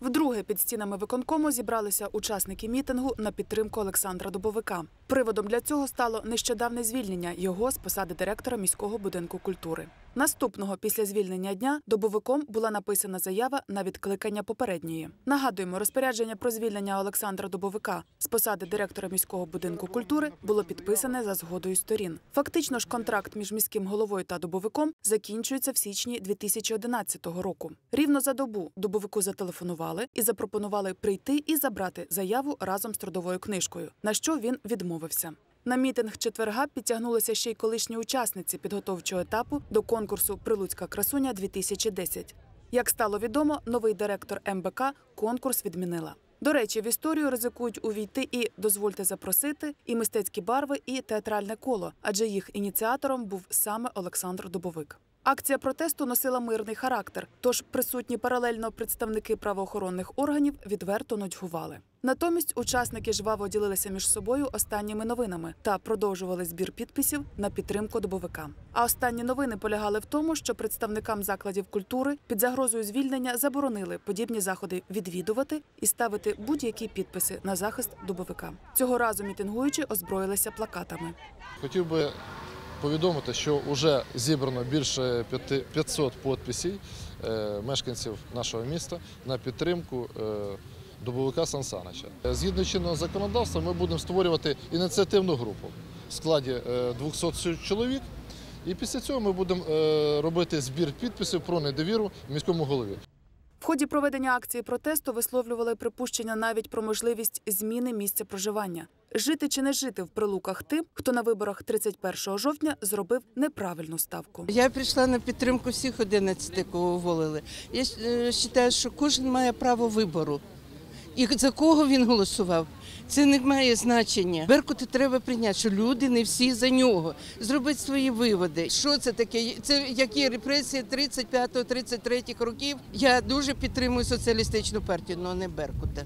Вдруге під стінами виконкому зібралися учасники мітингу на підтримку Олександра Дубовика. Приводом для цього стало нещодавне звільнення його з посади директора міського будинку культури. Наступного після звільнення дня добовиком була написана заява на відкликання попередньої. Нагадуємо, розпорядження про звільнення Олександра Добовика з посади директора міського будинку культури було підписане за згодою сторін. Фактично ж, контракт між міським головою та добовиком закінчується в січні 2011 року. Рівно за добу добовику зателефонували і запропонували прийти і забрати заяву разом з трудовою книжкою, на що він відмовився. На мітинг четверга підтягнулися ще й колишні учасниці підготовчого етапу до конкурсу Прилуцька красуня 2010 Як стало відомо, новий директор МБК конкурс відмінила. До речі, в історію ризикують увійти і дозвольте запросити, і мистецькі барви, і театральне коло, адже їх ініціатором був саме Олександр Дубовик. Акція протесту носила мирний характер, тож присутні паралельно представники правоохоронних органів відверто нудьгували. Натомість учасники жваво ділилися між собою останніми новинами та продовжували збір підписів на підтримку добовика. А останні новини полягали в тому, що представникам закладів культури під загрозою звільнення заборонили подібні заходи відвідувати і ставити будь-які підписи на захист добовика. Цього разу мітингуючі озброїлися плакатами. Хотів би повідомити, що вже зібрано більше п'яти- 500 підписів е, мешканців нашого міста на підтримку е, добовика Сан Санича. Е, Згідно чинного законодавства, ми будемо створювати ініціативну групу в складі е, 200 чоловік. І після цього ми будемо робити збір підписів про недовіру міському голові. В ході проведення акції протесту висловлювали припущення навіть про можливість зміни місця проживання. Жити чи не жити в прилуках тим, хто на виборах 31 жовтня зробив неправильну ставку. Я прийшла на підтримку всіх 11, кого уволили. Я е, вважаю, що кожен має право вибору. І за кого він голосував, це не має значення. Беркути треба прийняти, що люди не всі за нього. Зробити свої виводи. Що це таке? Це які репресії 35-33 років? Я дуже підтримую соціалістичну партію, але не Беркута.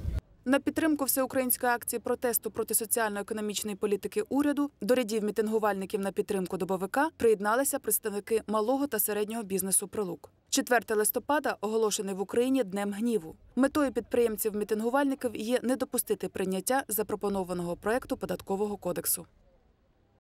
На підтримку всеукраїнської акції протесту проти соціально-економічної політики уряду до рядів мітингувальників на підтримку добовика приєдналися представники малого та середнього бізнесу Прилук. 4 листопада оголошений в Україні днем гніву. Метою підприємців-мітингувальників є не допустити прийняття запропонованого проекту податкового кодексу.